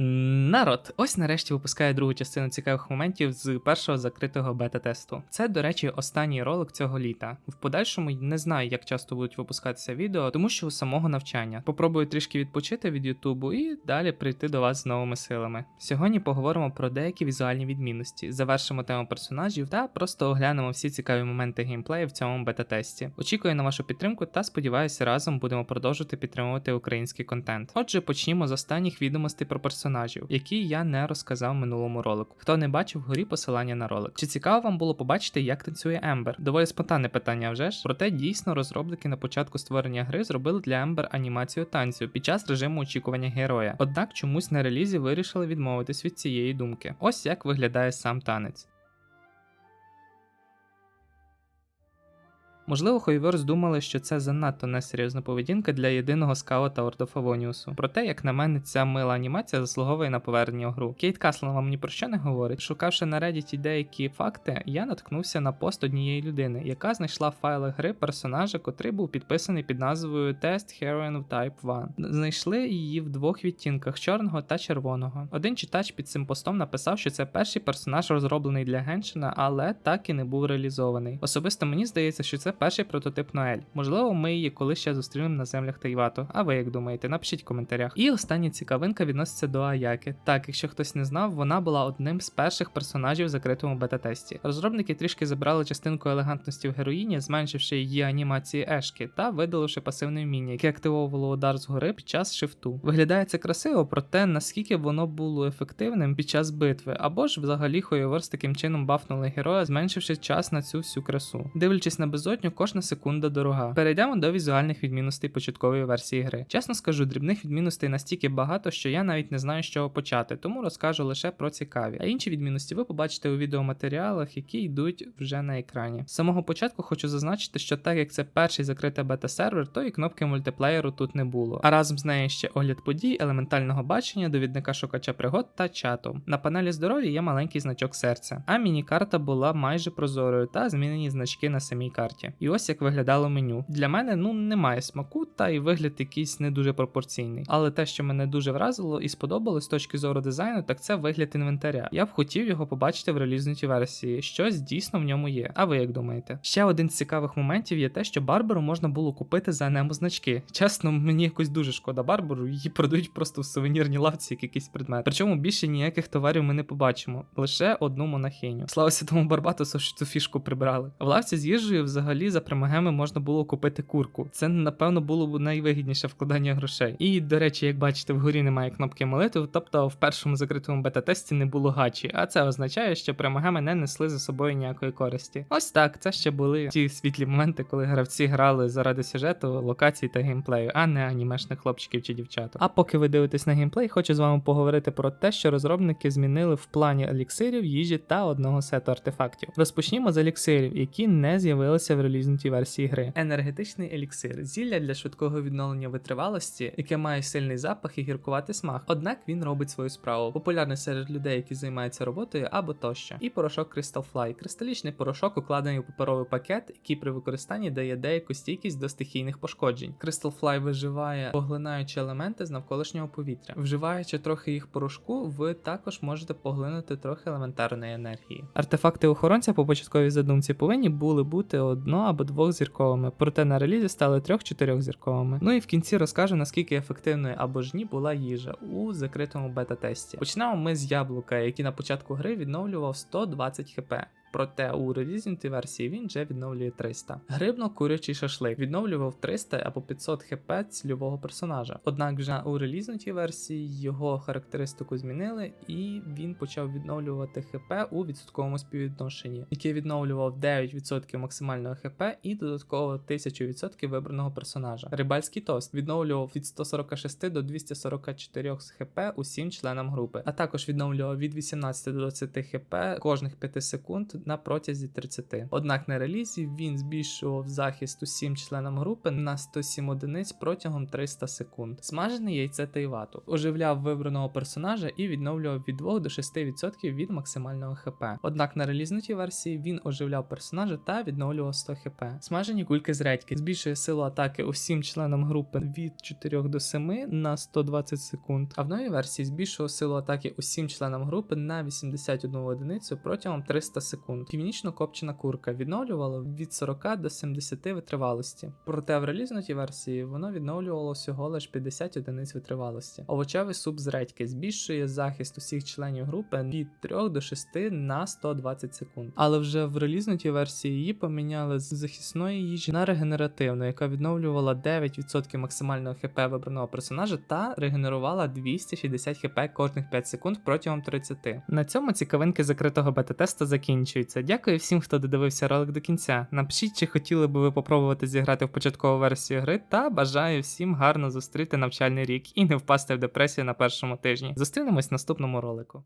Народ, ось нарешті випускає другу частину цікавих моментів з першого закритого бета-тесту. Це, до речі, останній ролик цього літа. В подальшому не знаю, як часто будуть випускатися відео, тому що у самого навчання. Попробую трішки відпочити від Ютубу і далі прийти до вас з новими силами. Сьогодні поговоримо про деякі візуальні відмінності, завершимо тему персонажів та просто оглянемо всі цікаві моменти геймплею в цьому бета-тесті. Очікую на вашу підтримку та сподіваюся, разом будемо продовжувати підтримувати український контент. Отже, почнімо з останніх відомостей про персонажів, які я не розказав в минулому ролику. Хто не бачив, вгорі посилання на ролик. Чи цікаво вам було побачити, як танцює Ембер? Доволі спонтанне питання, вже ж. Проте дійсно розробники на початку створення гри зробили для Ембер анімацію танцю під час режиму очікування героя. Однак чомусь на релізі вирішили відмовитись від цієї думки. Ось як виглядає сам танець. Можливо, Хойверс думали, що це занадто несерйозна поведінка для єдиного скаута Ордо Фавоніусу. Проте, як на мене, ця мила анімація заслуговує на повернення у гру. Кейт Каслен вам ні про що не говорить. Шукавши на Reddit деякі факти, я наткнувся на пост однієї людини, яка знайшла файли гри персонажа, котрий був підписаний під назвою Test Heroine Type 1. Знайшли її в двох відтінках чорного та червоного. Один читач під цим постом написав, що це перший персонаж розроблений для Геншина, але так і не був реалізований. Особисто мені здається, що це перший прототип Ноель. Можливо, ми її колись ще зустрінемо на землях Тайвато. А ви як думаєте? Напишіть в коментарях. І остання цікавинка відноситься до Аяки. Так, якщо хтось не знав, вона була одним з перших персонажів в закритому бета-тесті. Розробники трішки забрали частинку елегантності в героїні, зменшивши її анімації Ешки та видаливши пасивне вміння, яке активовувало удар згори під час шифту. Виглядає це красиво, проте наскільки воно було ефективним під час битви, або ж взагалі Хойоверс таким чином бафнули героя, зменшивши час на цю всю красу. Дивлячись на безодню, кожна секунда дорога. Перейдемо до візуальних відмінностей початкової версії гри. Чесно скажу, дрібних відмінностей настільки багато, що я навіть не знаю, з чого почати, тому розкажу лише про цікаві. А інші відмінності ви побачите у відеоматеріалах, які йдуть вже на екрані. З самого початку хочу зазначити, що так як це перший закритий бета-сервер, то і кнопки мультиплеєру тут не було. А разом з нею ще огляд подій, елементального бачення, довідника шукача пригод та чату. На панелі здоров'я є маленький значок серця, а міні-карта була майже прозорою та змінені значки на самій карті. І ось як виглядало меню. Для мене ну немає смаку, та й вигляд якийсь не дуже пропорційний. Але те, що мене дуже вразило і сподобалось з точки зору дизайну, так це вигляд інвентаря. Я б хотів його побачити в релізнутій версії. Щось дійсно в ньому є. А ви як думаєте? Ще один з цікавих моментів є те, що Барбару можна було купити за немо значки. Чесно, мені якось дуже шкода Барбару, її продають просто в сувенірній лавці як якийсь предмет. Причому більше ніяких товарів ми не побачимо, лише одну монахиню. Слава святому Барбатусу, що цю фішку прибрали. В лавці з їжею взагалі за примагеми можна було купити курку. Це напевно було б найвигідніше вкладання грошей. І до речі, як бачите, вгорі немає кнопки молитви, тобто в першому закритому бета-тесті не було гачі, а це означає, що примагеми не несли за собою ніякої користі. Ось так, це ще були ті світлі моменти, коли гравці грали заради сюжету, локацій та геймплею, а не анімешних хлопчиків чи дівчат. А поки ви дивитесь на геймплей, хочу з вами поговорити про те, що розробники змінили в плані еліксирів, їжі та одного сету артефактів. Розпочнімо з еліксирів, які не з'явилися в релізнутій версії гри. Енергетичний еліксир зілля для швидкого відновлення витривалості, яке має сильний запах і гіркуватий смак. Однак він робить свою справу. Популярний серед людей, які займаються роботою або тощо. І порошок Crystal Fly. Кристалічний порошок укладений у паперовий пакет, який при використанні дає деяку стійкість до стихійних пошкоджень. Crystal Fly виживає, поглинаючи елементи з навколишнього повітря. Вживаючи трохи їх порошку, ви також можете поглинути трохи елементарної енергії. Артефакти охоронця по початковій задумці повинні були бути одно або двох зірковими, проте на релізі стали трьох-чотирьох зірковими. Ну і в кінці розкажу наскільки ефективною або ж ні була їжа у закритому бета-тесті. Почнемо ми з яблука, який на початку гри відновлював 120 хп. Проте у релізнутій версії він вже відновлює 300. Грибно-курячий шашлик відновлював 300 або 500 хп цільового персонажа. Однак вже у релізнутій версії його характеристику змінили, і він почав відновлювати хп у відсотковому співвідношенні, який відновлював 9% максимального хп і додатково 1000% вибраного персонажа. Рибальський тост відновлював від 146 до 244 хп усім членам групи, а також відновлював від 18 до 20 хп кожних 5 секунд на протязі 30. Однак на релізі він збільшував захист усім членам групи на 107 одиниць протягом 300 секунд. Смажене яйце Тайвату оживляв вибраного персонажа і відновлював від 2 до 6% від максимального хп. Однак на релізнутій версії він оживляв персонажа та відновлював 100 хп. Смажені кульки з редьки збільшує силу атаки усім членам групи від 4 до 7 на 120 секунд. А в новій версії збільшував силу атаки усім членам групи на 81 одиницю протягом 300 секунд. Північно копчена курка відновлювала від 40 до 70 витривалості. Проте в релізнутій версії воно відновлювало всього лише 50 одиниць витривалості. Овочевий суп з редьки збільшує захист усіх членів групи від 3 до 6 на 120 секунд. Але вже в релізнутій версії її поміняли з захисної їжі на регенеративну, яка відновлювала 9% максимального хп вибраного персонажа та регенерувала 260 хп кожних 5 секунд протягом 30. На цьому цікавинки закритого бета-тесту закінчуються. Дякую всім, хто додивився ролик до кінця. Напишіть, чи хотіли би ви попробувати зіграти в початкову версію гри, та бажаю всім гарно зустріти навчальний рік і не впасти в депресію на першому тижні. Зустрінемось в наступному ролику.